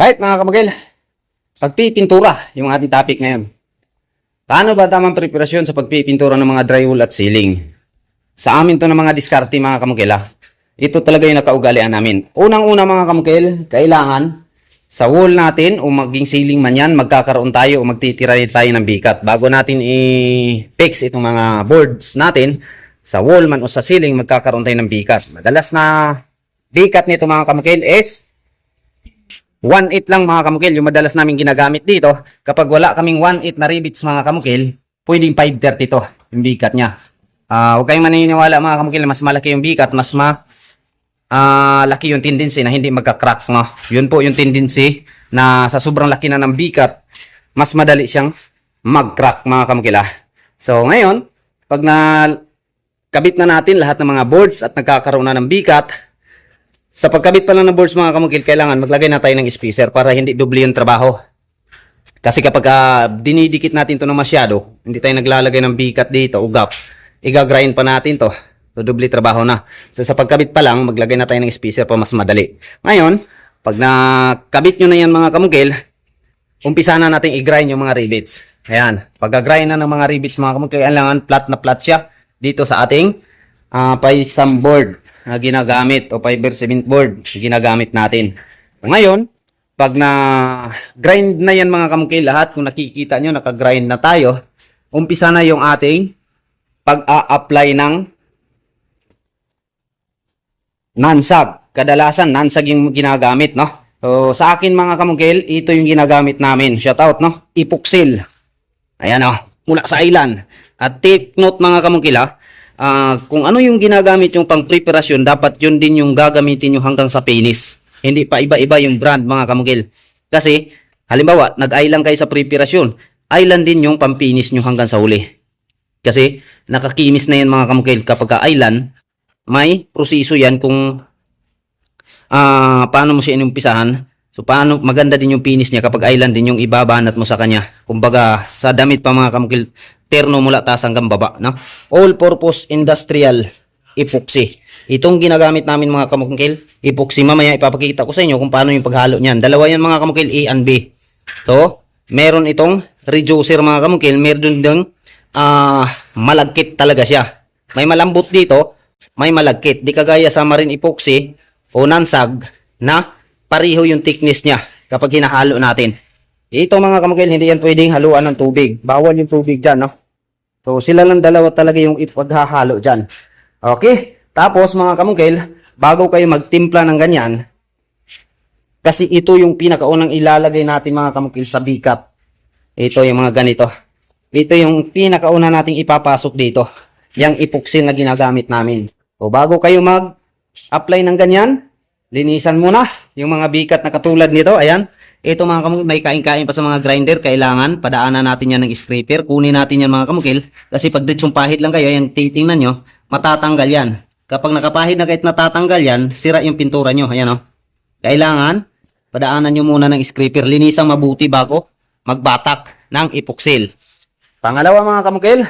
Right mga kamagil, pagpipintura yung ating topic ngayon. Paano ba tamang preparasyon sa pagpipintura ng mga drywall at ceiling? Sa amin to ng mga diskarte mga kamagil ah. Ito talaga yung nakaugalian namin. Unang-una mga kamagil, kailangan sa wall natin o maging ceiling man yan, magkakaroon tayo o magtitira tayo ng bikat. Bago natin i-fix itong mga boards natin, sa wall man o sa ceiling, magkakaroon tayo ng bikat. Madalas na bikat nito mga kamagil is 1.8 lang mga kamukil, yung madalas namin ginagamit dito. Kapag wala kaming 1.8 na rivets mga kamukil, pwedeng 530 to, yung bikat niya. Ah, huwag kayong maniniwala mga kamukil, mas malaki yung bikat, mas ma ah, laki yung tendency na hindi magka-crack. No? Yun po yung tendency na sa sobrang laki na ng bikat, mas madali siyang mag-crack mga kamukil. ah. So ngayon, pag na kabit na natin lahat ng mga boards at nagkakaroon na ng bikat, sa pagkabit pa lang ng boards mga kamukil, kailangan maglagay na tayo ng spacer para hindi doble yung trabaho. Kasi kapag ah, dinidikit natin to ng masyado, hindi tayo naglalagay ng bikat dito o gap, igagrind pa natin to. So, doble trabaho na. So, sa pagkabit pa lang, maglagay na tayo ng spacer pa mas madali. Ngayon, pag nakabit nyo na yan mga kamukil, umpisa na natin i-grind yung mga rivets. Ayan. Pag-grind na ng mga rivets mga kamukil, kailangan flat na flat siya dito sa ating uh, paisam board na ginagamit o fiber cement board na ginagamit natin. Ngayon, pag na grind na yan mga kamukil lahat, kung nakikita nyo, naka-grind na tayo, umpisa na yung ating pag-a-apply ng nansag. Kadalasan, nansag yung ginagamit, no? So, sa akin mga kamukil, ito yung ginagamit namin. Shout out, no? Epoxil. Ayan, oh. Mula sa island. At take note mga kamukil, ha? Ah, kung ano yung ginagamit yung pang preparasyon, dapat yun din yung gagamitin nyo hanggang sa finish. Hindi pa iba-iba yung brand mga kamukil. Kasi, halimbawa, nag-island kayo sa preparasyon, island din yung pang-finish nyo hanggang sa huli. Kasi, nakakimis na yan mga kamukil kapag ka island, may proseso yan kung ah paano mo siya inumpisahan. So, paano, maganda din yung finish niya kapag island din yung ibabanat mo sa kanya. Kumbaga, sa damit pa mga kamukil, terno mula taas hanggang baba, no? All-purpose industrial epoxy. Itong ginagamit namin mga kamukil, epoxy. Mamaya ipapakita ko sa inyo kung paano yung paghalo niyan. Dalawa yan mga kamukil, A and B. So, meron itong reducer mga kamukil, meron din ah malagkit talaga siya. May malambot dito, may malagkit. Di kagaya sa marine epoxy o nansag na pareho yung thickness niya kapag hinahalo natin. Ito mga kamukil, hindi yan pwedeng haluan ng tubig. Bawal yung tubig dyan, no? So, sila lang dalawa talaga yung ipaghahalo dyan. Okay? Tapos, mga kamukil, bago kayo magtimpla ng ganyan, kasi ito yung pinakaunang ilalagay natin mga kamukil sa bikat. Ito yung mga ganito. Ito yung pinakauna nating ipapasok dito. Yung epoxy na ginagamit namin. O bago kayo mag-apply ng ganyan, linisan muna yung mga bikat na katulad nito. Ayan. Ito mga kamukil, may kain-kain pa sa mga grinder. Kailangan, padaanan natin yan ng scraper. Kunin natin yan mga kamukil. Kasi pag ditsong pahit lang kayo, yan, titingnan nyo, matatanggal yan. Kapag nakapahid na kahit natatanggal yan, sira yung pintura nyo. Ayan o. Kailangan, padaanan nyo muna ng scraper. Linisang mabuti bago magbatak ng epoxil. Pangalawa mga kamukil,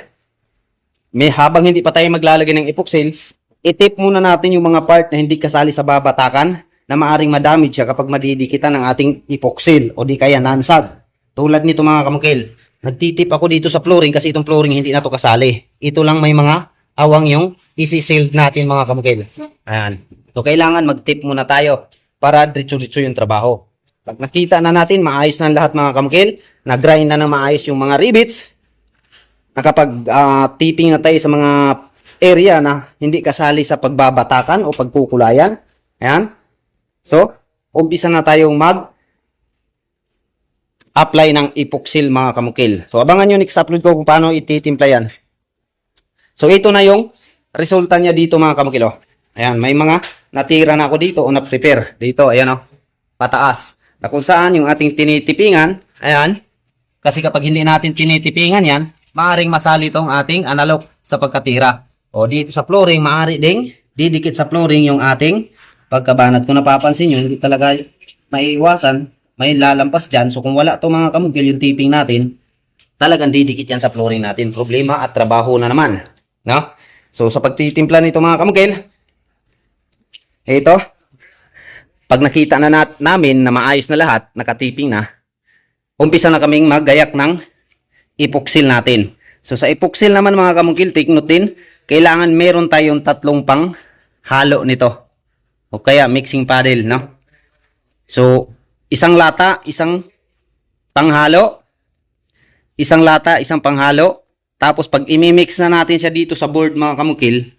may habang hindi pa tayo maglalagay ng epoxil, itip muna natin yung mga part na hindi kasali sa babatakan na maaring madamage siya kapag madidikitan ng ating epoxil o di kaya nansag. Tulad nito mga kamukil, nagtitip ako dito sa flooring kasi itong flooring hindi na to kasali. Ito lang may mga awang yung isi-sealed natin mga kamukil. Ayan. So kailangan mag-tip muna tayo para diretso-diretso yung trabaho. Pag nakita na natin, maayos na lahat mga kamukil, nag-grind na ng maayos yung mga rivets, nakapag ah, tipping na tayo sa mga area na hindi kasali sa pagbabatakan o pagkukulayan. Ayan. So, umpisa na tayong mag apply ng epoxil mga kamukil. So, abangan nyo next upload ko kung paano ititimpla yan. So, ito na yung resulta niya dito mga kamukil. Oh. Ayan, may mga natira na ako dito o na-prepare. Dito, ayan oh, pataas. Na kung saan yung ating tinitipingan, ayan, kasi kapag hindi natin tinitipingan yan, maaring masali itong ating analog sa pagkatira. O dito sa flooring, maaari ding didikit sa flooring yung ating pagkabanat. Kung napapansin nyo, hindi talaga maiiwasan, may lalampas dyan. So kung wala to mga kamugil, yung tipping natin, talagang didikit yan sa flooring natin. Problema at trabaho na naman. No? So sa pagtitimpla nito mga kamugil, ito, pag nakita na nat namin na maayos na lahat, nakatiping na, umpisa na kaming maggayak ng epoxy natin. So sa epoxy naman mga kamungkil, take note din, kailangan meron tayong tatlong pang halo nito. O kaya mixing paddle, no? So, isang lata, isang panghalo, isang lata, isang panghalo, tapos pag imimix na natin siya dito sa board mga kamukil,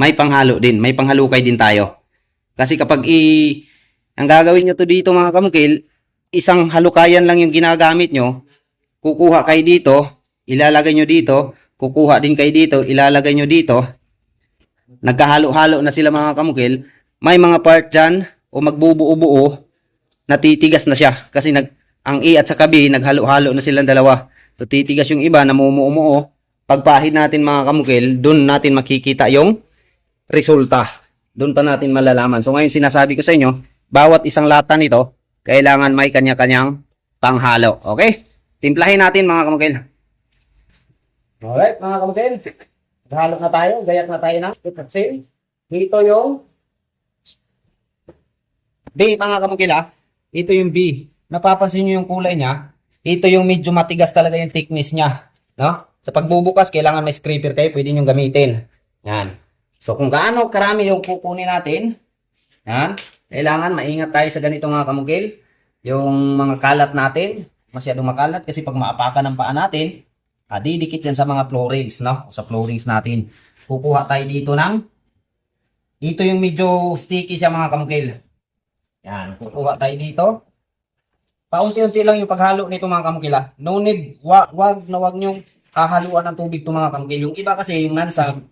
may panghalo din, may panghalukay din tayo. Kasi kapag i ang gagawin nyo to dito mga kamukil, isang halukayan lang yung ginagamit nyo, kukuha kayo dito, ilalagay nyo dito, kukuha din kayo dito, ilalagay nyo dito, nagkahalo-halo na sila mga kamukil, may mga part dyan, o magbubuo-buo, natitigas na siya. Kasi nag, ang A at saka B, naghalo-halo na silang dalawa. So, titigas yung iba, namumuo-muo. Pagpahid natin mga kamukil, doon natin makikita yung resulta. Doon pa natin malalaman. So, ngayon sinasabi ko sa inyo, bawat isang lata nito, kailangan may kanya-kanyang panghalo. Okay? Timplahin natin mga kamukil. Alright, mga kamukil. Halo na tayo, gayak na tayo ng epoxy. Dito yung B, mga kamukil ah. Ito yung B. Napapansin nyo yung kulay niya. Ito yung medyo matigas talaga yung thickness niya. No? Sa pagbubukas, kailangan may scraper kayo. Pwede nyo gamitin. Yan. So, kung gaano karami yung kukunin natin, yan, kailangan maingat tayo sa ganito mga kamukil. Yung mga kalat natin, masyadong makalat kasi pag maapakan ng paa natin, ah, didikit yan sa mga floorings, no? O sa floorings natin. Kukuha tayo dito ng, ito yung medyo sticky siya mga kamukil. Yan, kukuha tayo dito. Paunti-unti lang yung paghalo nito mga kamukila. No need, wag, wag na wag nyong hahaluan ng tubig to mga kamukil. Yung iba kasi yung nansag,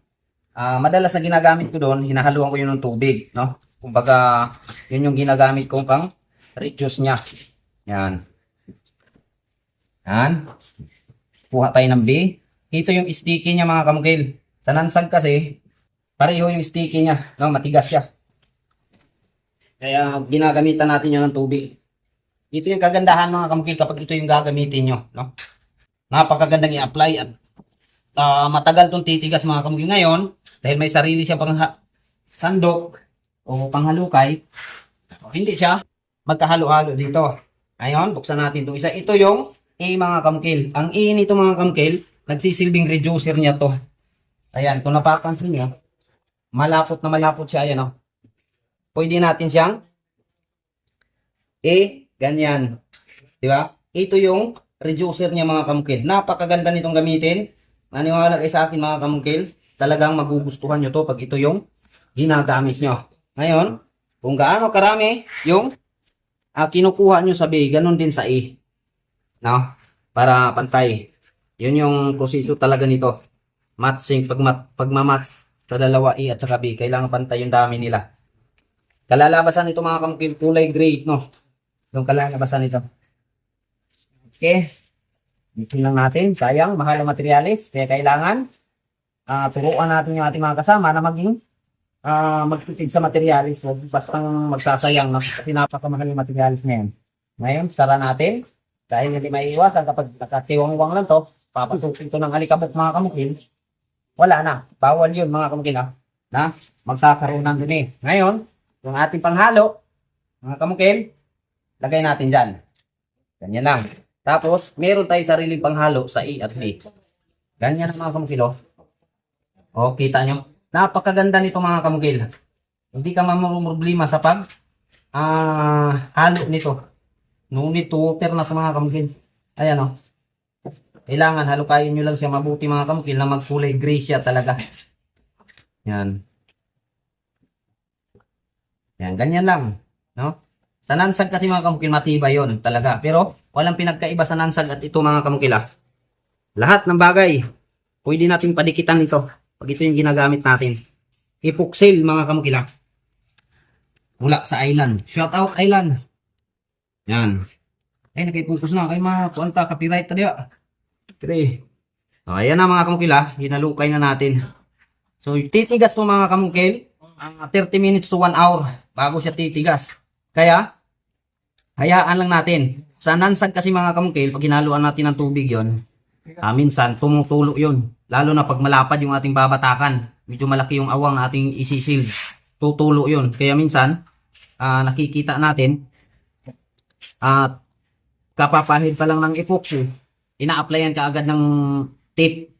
ah, madalas na ginagamit ko doon, hinahaluan ko yun ng tubig, no? Kumbaga, yun yung ginagamit kong pang reduce niya. Yan. Yan. Kuha tayo ng B. Ito yung sticky niya mga kamukil. Sa nansag kasi, pareho yung sticky niya, no? Matigas siya. Kaya ginagamitan natin yun ng tubig. Ito yung kagandahan mga kamukil kapag ito yung gagamitin nyo. No? Napakagandang i-apply at ah, matagal tong titigas mga kamukil. Ngayon, dahil may sarili siya pang sandok o panghalukay, hindi siya magkahalo-halo dito. Ngayon, buksan natin itong isa. Ito yung A mga kamukil. Ang A nito mga kamukil, nagsisilbing reducer niya to. Ayan, kung napapansin nyo, malapot na malapot siya. Ayan o. Pwede natin siyang eh, ganyan. Di ba? Ito yung reducer niya mga kamukil. Napakaganda nitong gamitin. Maniwala kayo sa akin mga kamukil. Talagang magugustuhan nyo to pag ito yung ginagamit nyo. Ngayon, kung gaano karami yung ah, kinukuha nyo sa B, ganun din sa E. No? Para pantay. Yun yung proseso talaga nito. Matching, pag, mat, pagmamatch sa dalawa E at saka B, kailangan pantay yung dami nila. Kalalabasan nito mga kamukil, kulay gray, no? Yung kalalabasan nito. Okay. Dito lang natin. Sayang, mahal ang materialis. Kaya kailangan ah turuan natin yung ating mga kasama na maging ah magtitid sa materialis. Huwag bastang magsasayang. No? Kasi napakamahal yung materialis ngayon. Ngayon, sara natin. Dahil hindi maiiwasan kapag nakatiwang-wang lang to, papasukin to ng alikabok mga kamukil. Wala na. Bawal yun mga kamukil ha. Na magkakaroon ng dumi. Ngayon, yung ating panghalo, mga kamukil, lagay natin dyan. Ganyan lang. Tapos, meron tayong sariling panghalo sa E at B. Ganyan ang mga kamukil, oh. O, kita nyo? Napakaganda nito mga kamukil. Hindi ka mamumroblema sa pag ah halo nito. No need to water na ito mga kamukil. Ayan, oh. Kailangan halukayin nyo lang siya mabuti mga kamukil na magkulay gray siya talaga. Yan. Yan, ganyan lang. No? Sa nansag kasi mga kamukil, matibay yon talaga. Pero, walang pinagkaiba sa nansag at ito mga kamukila. Lahat ng bagay, pwede natin padikitan ito. Pag ito yung ginagamit natin. Epoxyl mga kamukila. Mula sa island. Shout out island. Yan. Ay, nakaiputos na. Kay mga puanta, copyright na diya. Tre. O, ayan na mga kamukila. Hinalukay na natin. So, titigas to mga kamukil. Ah, 30 minutes to 1 hour bago siya titigas. Kaya, hayaan lang natin. Sa nansag kasi mga kamukil, pag hinaluan natin ng tubig yon, ah, minsan tumutulo yon. Lalo na pag malapad yung ating babatakan. Medyo malaki yung awang na ating isisil. Tutulo yon. Kaya minsan, ah, nakikita natin at kapapahid pa lang ng epoxy, ina-applyan ka agad ng tape,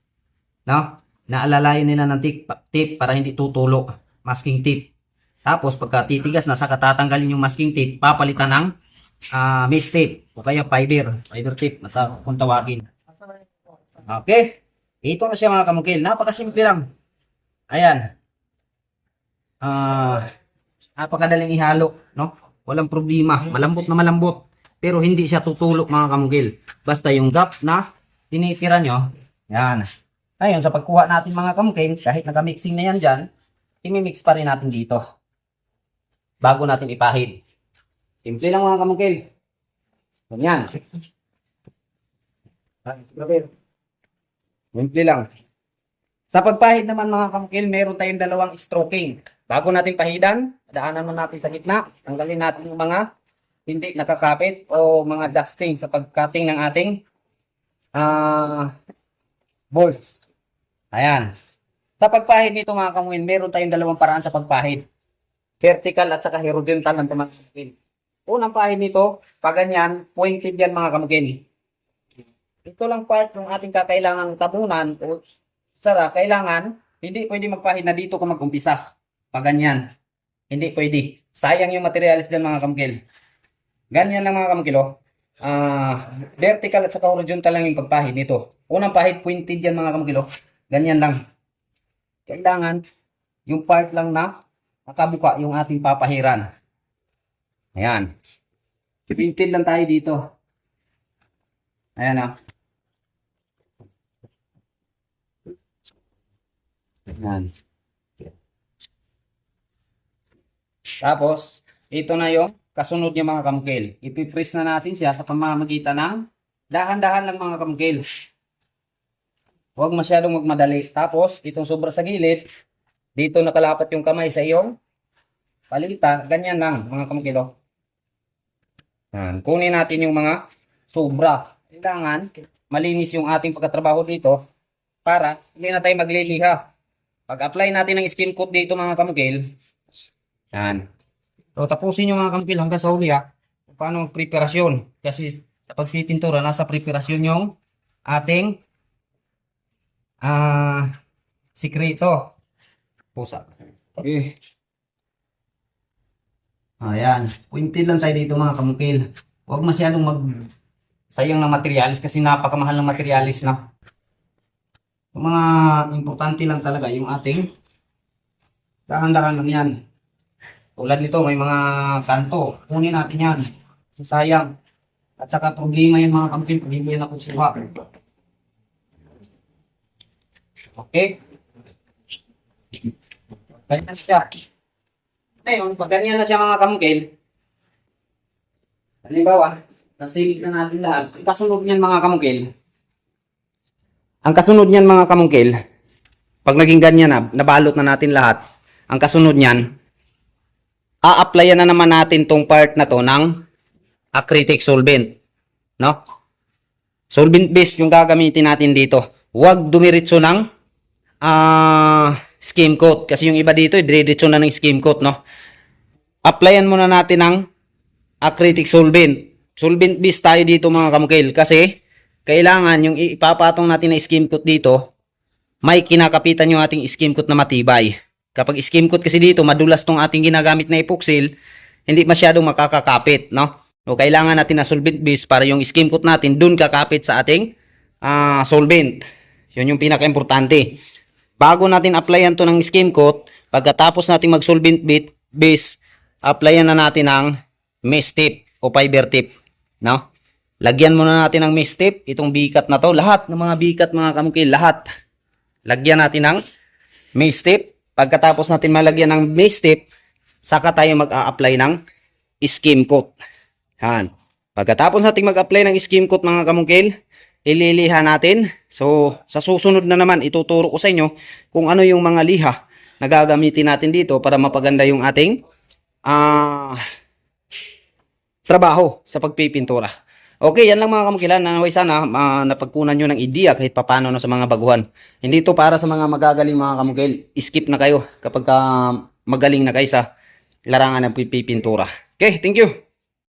no? Naalalayan nila ng tape, tape para hindi tutulo, masking tape. Tapos pagka titigas na saka tatanggalin yung masking tape, papalitan ng ah mesh tape o kaya fiber, fiber tape na kung tawagin. Okay. Ito na siya mga kamukil. Napakasimple lang. Ayan. Ah, napakadaling ihalo, no? Walang problema. Malambot na malambot. Pero hindi siya tutulok mga kamugil. Basta yung gap na tinitira nyo, yan. Ngayon, sa pagkuha natin mga kamugil, kahit nakamixing na yan dyan, imimix pa rin natin dito. Bago natin ipahid. Simple lang mga kamugil. Ganyan. Simple lang. Sa pagpahid naman mga kamukil, meron tayong dalawang stroking. Bago natin pahidan, daanan mo natin sa gitna. Tanggalin natin yung mga hindi nakakapit o mga dusting sa pagcutting ng ating ah bolts. Ayan. Sa pagpahid nito mga kamukil, meron tayong dalawang paraan sa pagpahid. Vertical at saka horizontal ng kamukil. Unang pahid nito, pag ganyan, pointed yan mga kamukil. Ito lang part ng ating kakailangan tabunan o Sara, kailangan, hindi pwede magpahid na dito ka mag-umpisa. Pag ganyan. Hindi pwede. Sayang yung materials dyan mga kamkil. Ganyan lang mga kamkil, oh. Ah, vertical at saka horizontal lang yung pagpahid nito. Unang pahid, pointed yan mga kamkil, oh. Ganyan lang. Kailangan, yung part lang na nakabuka yung ating papahiran. Ayan. Pointed lang tayo dito. Ayan, ah. Yan. Tapos, ito na yung kasunod niya mga kamukil. Ipipress na natin siya sa pamamagitan ng dahan-dahan lang mga kamukil. Huwag masyadong magmadali. Tapos, itong sobra sa gilid, dito nakalapat yung kamay sa iyong palita. Ganyan lang mga kamukil. oh. Yan. Kunin natin yung mga sobra. Kailangan malinis yung ating pagkatrabaho dito para hindi na tayo magliliha. Pag-apply natin ng skin coat dito mga kamukil, yan. So, tapusin yung mga kamukil hanggang sa huli ha. Paano ang preparasyon? Kasi sa pagpipintura, nasa preparasyon yung ating ah sikreto. Pusa. Okay. Ayan. Pointed lang tayo dito mga kamukil. Huwag masyadong mag sayang ng materialis kasi napakamahal ng materialis na. Yung mga importante lang talaga yung ating dahan-dahan lang yan. Tulad nito, may mga kanto. Kunin natin yan. Sayang. At saka problema yan mga kamkin pag hindi yan nakukuha. Okay? Ganyan siya. Ngayon, pag ganyan na siya mga kamkil, halimbawa, nasilip na natin lahat. Ang kasunod niyan mga kamukil, ang kasunod niyan mga kamungkil, pag naging ganyan na, nabalot na natin lahat, ang kasunod niyan, a-applyan na naman natin tong part na to ng acrylic solvent. No? Solvent base yung gagamitin natin dito. Huwag dumiretso ng ah skim coat. Kasi yung iba dito, diretso na ng skim coat. No? Applyan muna natin ng acrylic solvent. Solvent base tayo dito mga kamukil. Kasi, kailangan yung ipapatong natin na skim coat dito, may kinakapitan yung ating skim coat na matibay. Kapag skim coat kasi dito, madulas tong ating ginagamit na epoxy, hindi masyadong makakakapit, no? O kailangan natin na solvent base para yung skim coat natin dun kakapit sa ating ah, solvent. Yun yung pinaka-importante. Bago natin applyan to ng skim coat, pagkatapos natin mag-solvent bit- base, applyan na natin ng mesh tip o fiber tip, no? Lagyan muna natin ng mesh tip, itong bikat na to, lahat ng mga bikat mga kamukil, lahat. Lagyan natin ng mesh tip. Pagkatapos natin malagyan ng mesh tip, saka tayo mag-a-apply ng skim coat. Yan. Pagkatapos natin mag-apply ng skim coat mga kamukil, ililiha natin. So, sa susunod na naman, ituturo ko sa inyo kung ano yung mga liha na gagamitin natin dito para mapaganda yung ating ah trabaho sa pagpipintura. Okay, yan lang mga kamukilan. Nanaway sana uh, napagkunan nyo ng idea kahit papano na sa mga baguhan. Hindi to para sa mga magagaling mga kamukil. Skip na kayo kapag ka magaling na kayo sa larangan ng pipintura. Okay, thank you.